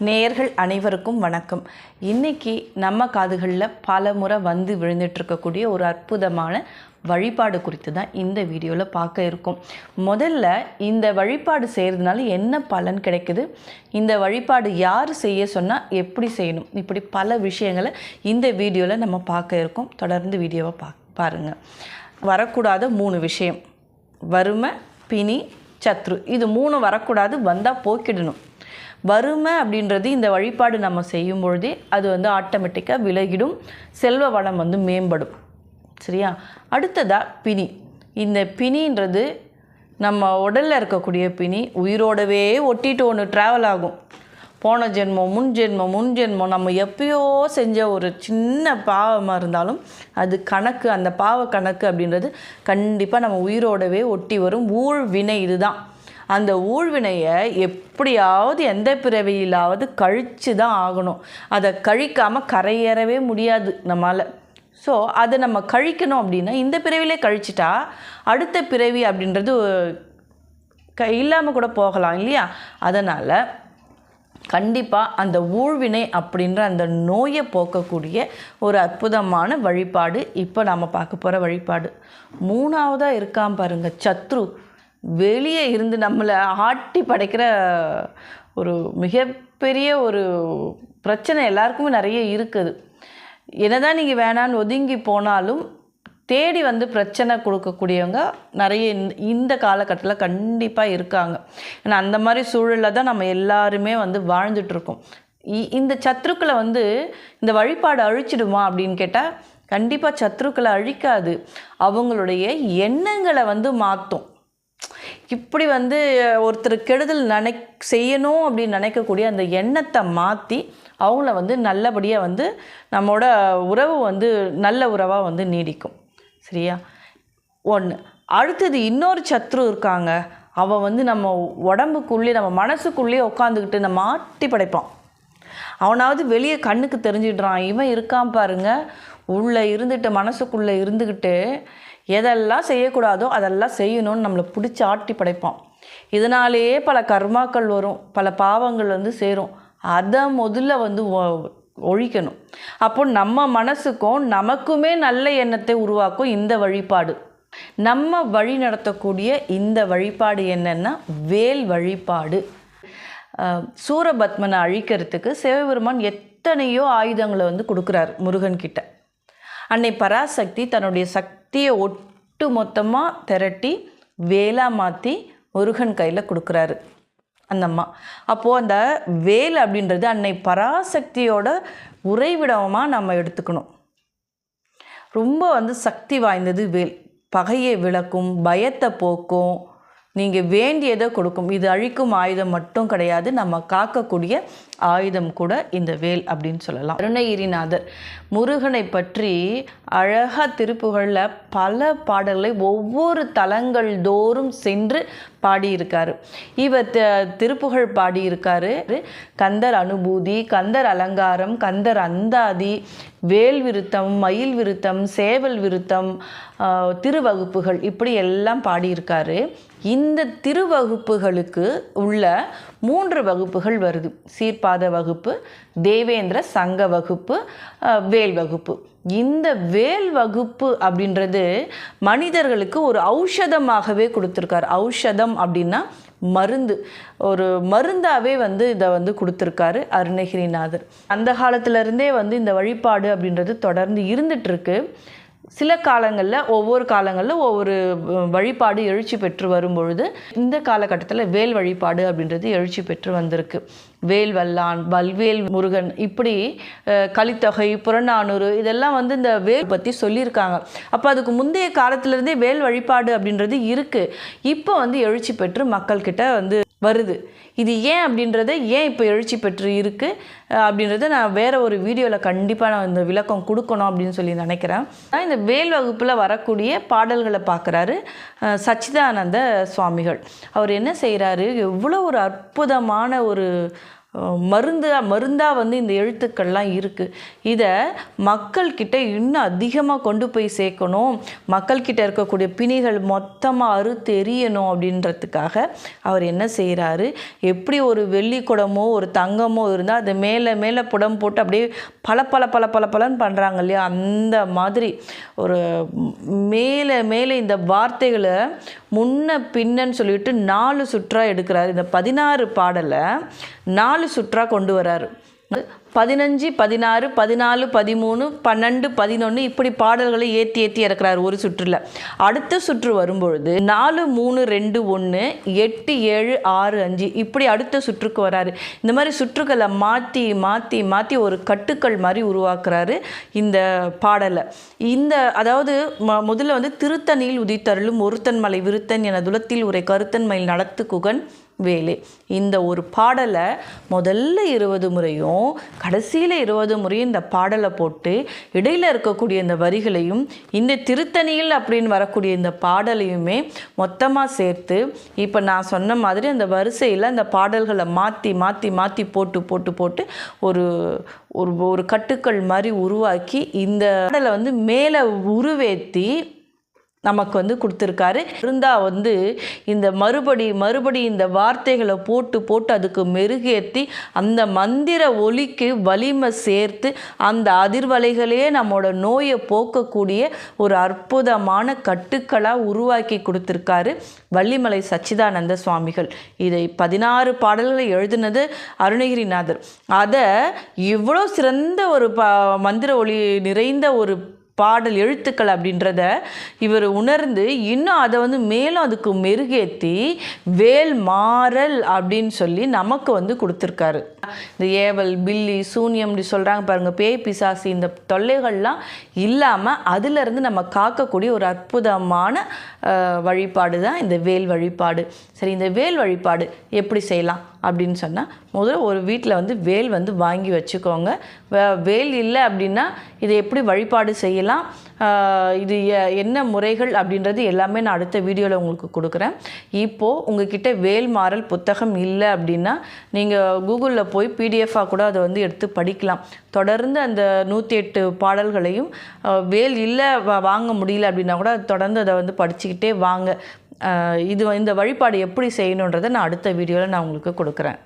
நேயர்கள் அனைவருக்கும் வணக்கம். இன்னைக்கு நம்ம காதுகளில் பல முறை வந்து விழுந்துட்டுருக்கக்கூடிய ஒரு அற்புதமான வழிபாடு குறித்து தான் இந்த வீடியோவில் பார்க்க இருக்கும். முதல்ல இந்த வழிபாடு செய்கிறதுனால என்ன பலன் கிடைக்குது? இந்த வழிபாடு யார் செய்ய சொன்னால் எப்படி செய்யணும்? இப்படி பல விஷயங்களை இந்த வீடியோவில் நம்ம பார்க்க இருக்கோம். தொடர்ந்து வீடியோவை பா பாருங்கள் வரக்கூடாத மூணு விஷயம். வறுமை பிணி சத்ரு. இது மூணு வரக்கூடாது வந்தால் போக்கிடணும். வறுமை அப்படின்றது இந்த வழிபாடு நம்ம செய்யும் பொழுதே அது வந்து ஆட்டோமேட்டிக்காக விலகிடும். செல்வ வளம் வந்து மேம்படும். சரியா? அடுத்ததாக பிணி. இந்த பிணின்றது நம்ம உடலில் இருக்கக்கூடிய பிணி உயிரோடவே ஒட்டிட்டு ஒன்று ட்ராவல் ஆகும். போன ஜென்மம் முன் ஜென்மம் முன் ஜென்மம் நம்ம எப்பயோ செஞ்ச ஒரு சின்ன பாவமாக இருந்தாலும் அது கணக்கு அந்த பாவ கணக்கு அப்படின்றது கண்டிப்பாக நம்ம உயிரோடவே ஒட்டி வரும். ஊழ் வினை இதுதான். அந்த ஊழ்வினையை எப்படியாவது எந்த பிறவியிலாவது கழித்து தான் ஆகணும். அதை கழிக்காமல் கரையேறவே முடியாது நம்மளால் ஸோ அதை நம்ம கழிக்கணும் அப்படின்னா இந்த பிறவிலே கழிச்சிட்டா அடுத்த பிறவி அப்படின்றது க இல்லாமல் கூட போகலாம் இல்லையா? அதனால் கண்டிப்பாக அந்த ஊழ்வினை அப்படின்ற அந்த நோயை போக்கக்கூடிய ஒரு அற்புதமான வழிபாடு இப்போ நாம் பார்க்க போகிற வழிபாடு. மூணாவதாக இருக்கான் பாருங்க சத்ரு. வெளியே இருந்து நம்மளை ஆட்டி படைக்கிற ஒரு மிகப்பெரிய ஒரு பிரச்சனை எல்லாருக்குமே நிறைய இருக்குது. என்னதான் நீங்கள் வேணான்னு ஒதுங்கி போனாலும் தேடி வந்து பிரச்சனை கொடுக்கக்கூடியவங்க நிறைய இந்த- இந்த காலகட்டத்தில் கண்டிப்பாக இருக்காங்க. ஏன்னா அந்த மாதிரி சூழலில் தான் நம்ம எல்லாருமே வந்து வாழ்ந்துட்டுருக்கோம் இந்த சத்ருக்களை வந்து இந்த வழிபாடு அழிச்சிடுமா அப்படின்னு கேட்டால் கண்டிப்பாக சத்ருக்களை அழிக்காது. அவங்களுடைய எண்ணங்களை வந்து மாற்றும் இப்படி வந்து ஒருத்தர் கெடுதல் நினை செய்யணும் அப்படின்னு நினைக்கக்கூடிய அந்த எண்ணத்தை மாற்றி அவங்கள வந்து நல்லபடியாக வந்து நம்மளோட உறவு வந்து நல்ல உறவாக வந்து நீடிக்கும். சரியா? ஒன்று அடுத்தது இன்னொரு சத்ரு இருக்காங்க. அவன் வந்து நம்ம உடம்புக்குள்ளே நம்ம மனசுக்குள்ளேயே உட்காந்துக்கிட்டு நம்ம ஆட்டி படைப்பான். அவனாவது வெளியே கண்ணுக்கு தெரிஞ்சிடுறான். இவன் இருக்கான் பாருங்க. உள்ளே இருந்துட்டு மனசுக்குள்ளே இருந்துக்கிட்டு எதெல்லாம் செய்யக்கூடாதோ அதெல்லாம் செய்யணும்னு நம்மளை பிடிச்சி ஆட்டி படைப்பான். இதனாலேயே பல கர்மாக்கள் வரும் பல பாவங்கள் வந்து சேரும். அதை முதல்ல வந்து ஒ- ஒழிக்கணும். அப்போ நம்ம மனசுக்கும் நமக்குமே நல்ல எண்ணத்தை உருவாக்கும் இந்த வழிபாடு. நம்ம வழி நடத்தக்கூடிய இந்த வழிபாடு என்னென்னா வேல் வழிபாடு. சூரபத்மனை அழிக்கிறதுக்கு சிவபெருமான் எத்தனையோ ஆயுதங்களை வந்து கொடுக்குறாரு முருகன் கிட்ட அன்னை பராசக்தி தன்னுடைய சக்தியை ஒட்டு மொத்தமாக திரட்டி வேலா மாற்றி முருகன் கையில் கொடுக்குறாரு. அந்த அம்மா. அப்போது அந்த வேல் அப்படின்றது அன்னை பராசக்தியோட உறைவிடமாக நம்ம எடுத்துக்கணும். ரொம்ப வந்து சக்தி வாய்ந்தது வேல். பகையை விளக்கும் பயத்தை போக்கும் நீங்கள் வேண்டியதை கொடுக்கும். இது அழிக்கும் ஆயுதம் மட்டும் கிடையாது நம்ம காக்கக்கூடிய ஆயுதம் கூட இந்த வேல் அப்படின்னு சொல்லலாம். அருணகிரிநாதர் முருகனை பற்றி அழகாக திருப்புகழில் பல பாடல்களை ஒவ்வொரு தலங்கள் தோறும் சென்று பாடியிருக்காரு. இவர் த- திருப்புகழ் பாடியிருக்காரு. கந்தர் அனுபூதி கந்தர் அலங்காரம் கந்தர் அந்தாதி வேல் விருத்தம் மயில் விருத்தம் சேவல் விருத்தம் திருவகுப்புகள் இப்படி எல்லாம் பாடியிருக்காரு. இந்த திருவகுப்புகளுக்கு உள்ள மூன்று வகுப்புகள் வருது. சீர்பாத வகுப்பு தேவேந்திர சங்க வகுப்பு வேல் வகுப்பு. இந்த வேல் வகுப்பு அப்படின்றது மனிதர்களுக்கு ஒரு ஔஷதமாகவே கொடுத்துருக்காரு. ஔஷதம் அப்படின்னா மருந்து. ஒரு மருந்தாகவே வந்து இதை வந்து கொடுத்துருக்காரு அருணகிரிநாதர். அந்த காலத்திலருந்தே வந்து இந்த வழிபாடு அப்படின்றது தொடர்ந்து இருந்துகிட்ருக்கு சில காலங்களில் ஒவ்வொரு காலங்களில் ஒவ்வொரு வழிபாடு எழுச்சி பெற்று வரும்பொழுது இந்த காலகட்டத்தில் வேல் வழிபாடு அப்படின்றது எழுச்சி பெற்று வந்திருக்கு. வேல் வல்லான் வல்வேல் முருகன் இப்படி கலித்தொகை புறநானூறு இதெல்லாம் வந்து இந்த வேல் பற்றி சொல்லியிருக்காங்க. அப்போ அதுக்கு முந்தைய காலத்திலேருந்தே வேல் வழிபாடு அப்படின்றது இருக்குது இப்போ வந்து எழுச்சி பெற்று மக்கள்கிட்ட வந்து வருது. இது ஏன் அப்படின்றத ஏன் இப்போ எழுச்சி பெற்று இருக்குது அப்படின்றத நான் வேறு ஒரு வீடியோவில் கண்டிப்பாக நான் இந்த விளக்கம் கொடுக்கணும் அப்படின்னு சொல்லி நினைக்கிறேன். நான் இந்த வேல் வகுப்பில் வரக்கூடிய பாடல்களை பார்க்குறாரு சச்சிதானந்த சுவாமிகள். அவர் என்ன செய்கிறாரு எவ்வளோ ஒரு அற்புதமான ஒரு மருந்து மருந்தாக வந்து இந்த எழுத்துக்கள்லாம் இருக்குது இதை மக்கள்கிட்ட இன்னும் அதிகமாக கொண்டு போய் சேர்க்கணும். மக்கள்கிட்ட இருக்கக்கூடிய பிணிகள் மொத்தமாக அறுத்து எரியணும் அப்படின்றதுக்காக அவர் என்ன செய்கிறாரு எப்படி ஒரு வெள்ளி குடமோ ஒரு தங்கமோ இருந்தால் அது மேலே மேலே புடம் போட்டு அப்படியே பல பல பல பல பலன்னு பண்ணுறாங்க இல்லையா? அந்த மாதிரி ஒரு மேலே மேலே இந்த வார்த்தைகளை முன்ன பின்னன்னு சொல்லிட்டு நாலு சுற்றா எடுக்கிறாரு. இந்த பதினாறு பாடலை நாலு சுற்றாக கொண்டு வராரு. பதினஞ்சு பதினாறு பதினாலு பதிமூணு பன்னெண்டு பதினொன்று இப்படி பாடல்களை ஏற்றி ஏற்றி இறக்குறாரு ஒரு சுற்றில். அடுத்த சுற்று வரும்பொழுது நாலு மூணு ரெண்டு ஒன்று எட்டு ஏழு ஆறு அஞ்சு இப்படி அடுத்த சுற்றுக்கு வராரு. இந்த மாதிரி சுற்றுக்களை மாற்றி மாற்றி மாற்றி ஒரு கட்டுக்கள் மாதிரி உருவாக்குறாரு இந்த பாடலை. இந்த அதாவது ம முதல்ல வந்து திருத்தணியில் உதித்தருளும் ஒருத்தன் மலை விருத்தன் என துலத்தில் உரை கருத்தன் மயில் நடத்து குகன் வேலை. இந்த ஒரு பாடலை முதல்ல இருபது முறையும் கடைசியில் இருபது முறையும் இந்த பாடலை போட்டு இடையில் இருக்கக்கூடிய இந்த வரிகளையும் இந்த திருத்தணியில் அப்படின்னு வரக்கூடிய இந்த பாடலையுமே மொத்தமாக சேர்த்து இப்போ நான் சொன்ன மாதிரி அந்த வரிசையில் அந்த பாடல்களை மாற்றி மாற்றி மாற்றி போட்டு போட்டு போட்டு ஒரு ஒரு ஒரு கட்டுக்கள் மாதிரி உருவாக்கி இந்த பாடலை வந்து மேலே உருவேற்றி நமக்கு வந்து கொடுத்துருக்காரு. இருந்தால் வந்து இந்த மறுபடி மறுபடி இந்த வார்த்தைகளை போட்டு போட்டு அதுக்கு மெருகேற்றி அந்த மந்திர ஒலிக்கு வலிமை சேர்த்து அந்த அதிர்வலைகளே நம்மளோட நோயை போக்கக்கூடிய ஒரு அற்புதமான கட்டுக்களாக உருவாக்கி கொடுத்துருக்காரு வள்ளிமலை சச்சிதானந்த சுவாமிகள். இதை பதினாறு பாடல்களை எழுதினது அருணகிரிநாதர். அதை இவ்வளோ சிறந்த ஒரு ப மந்திர ஒளி நிறைந்த ஒரு பாடல் எழுத்துக்கள் அப்படின்றத இவர் உணர்ந்து இன்னும் அதை வந்து மேலும் அதுக்கு மெருகேற்றி வேல் மாறல் அப்படின்னு சொல்லி நமக்கு வந்து கொடுத்துருக்காரு. இந்த ஏவல் பில்லி சூன்யம் இப்படி சொல்கிறாங்க பாருங்கள் பேய் பிசாசி இந்த தொல்லைகள்லாம் இல்லாமல் அதிலிருந்து நம்ம காக்கக்கூடிய ஒரு அற்புதமான வழிபாடு தான் இந்த வேல் வழிபாடு. சரி இந்த வேல் வழிபாடு எப்படி செய்யலாம் அப்படின்னு சொன்னால் முதல்ல ஒரு வீட்டில் வந்து வேல் வந்து வாங்கி வச்சுக்கோங்க. வே- வேல் இல்லை அப்படின்னா இதை எப்படி வழிபாடு செய்யலாம்? செய்யலாம். இது என்ன முறைகள் அப்படின்றது எல்லாமே நான் அடுத்த வீடியோவில் உங்களுக்கு கொடுக்குறேன். இப்போது உங்ககிட்ட வேல் மாறல் புத்தகம் இல்லை அப்படின்னா நீங்கள் கூகுளில் போய் பிடிஎஃபாக கூட அதை வந்து எடுத்து படிக்கலாம். தொடர்ந்து அந்த நூற்றி எட்டு பாடல்களையும் வேல் இல்லை வாங்க முடியல அப்படின்னா கூட தொடர்ந்து அதை வந்து படிச்சுக்கிட்டே வாங்க. இது இந்த வழிபாடு எப்படி செய்யணுன்றதை நான் அடுத்த வீடியோவில் நான் உங்களுக்கு கொடுக்குறேன்.